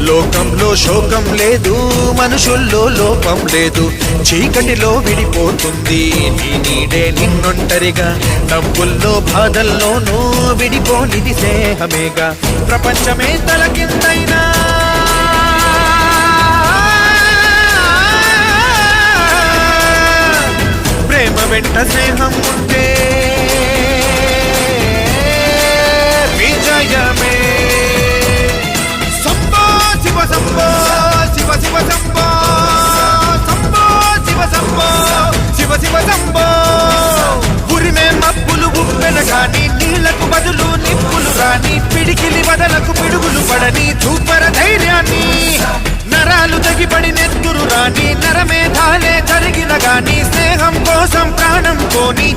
లోకంలో శోకం లేదు మనుషుల్లో లోపం లేదు. చీకటిలో విడిపోతుంది నీ నీడే నిన్నొంటరిగా. డబ్బుల్లో బాధల్లోనూ విడిపోనిది స్నేహమేగా. ప్రపంచమే తలకిందైనా. ప్రేమ వెంట స్నేహం ఉంటే గాని నీళ్ళకు బదులు నిప్పులు రాని పిడికిలి వదలకు పిడుగులు పడని చూపర ధైర్యాన్ని. నరాలు తగిపడి నెత్తురు రాని నరమేధాలే జరిగిన గాని స్నేహం కోసం ప్రాణం కోని